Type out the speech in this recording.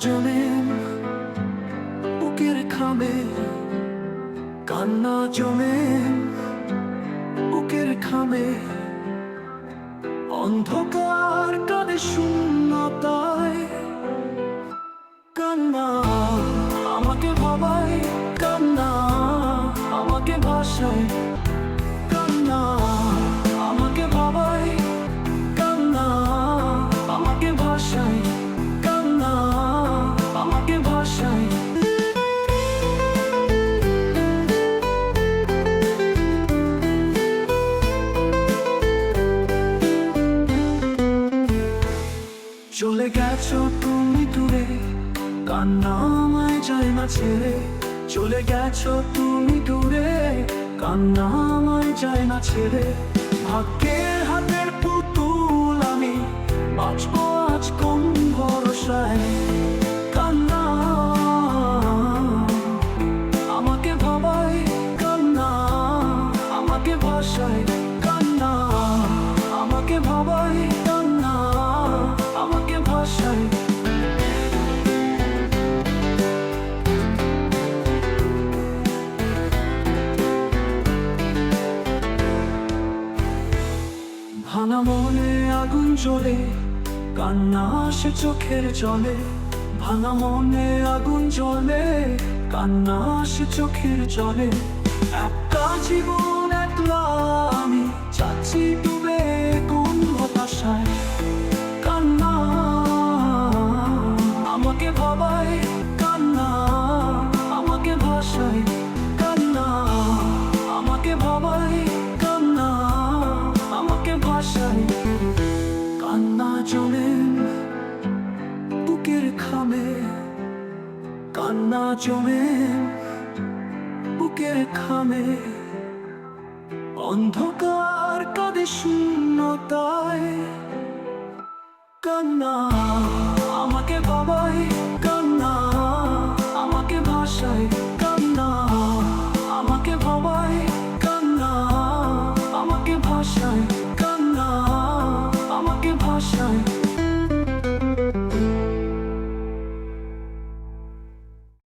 জমেন বুকের খামে কান্না জমেন বুকের খামে অন্ধকার কানে শূন্যতায় কান্না। আমাকে ভাবায় কান্না, আমাকে ভাষায় চলে গেছো তুমি দূরে। কান্না আমায় যায় না ছেড়ে। চলে গেছো তুমি দূরে। কান্না আমায় যায় না ছেড়ে। ভাগ্যের হাতের পুতুল আমি, বাঁচবো আজ কোন ভরসায়? কান্না। আমাকে ভাবায় কান্না। আমাকে ভাসায় কান্না। আমাকে ভাবায় মনে আগুন জ্বলে, কান্না আসে চোখের জলে, ভাঙা মনে আগুন জ্বলে, কান্না আসে চোখের জলে। একটা জীবন আশায় কান্না জমেন বুকের খামে কান্না জমেন বুকের খামে অন্ধকার কাঁদে শূন্যতায়। কান্না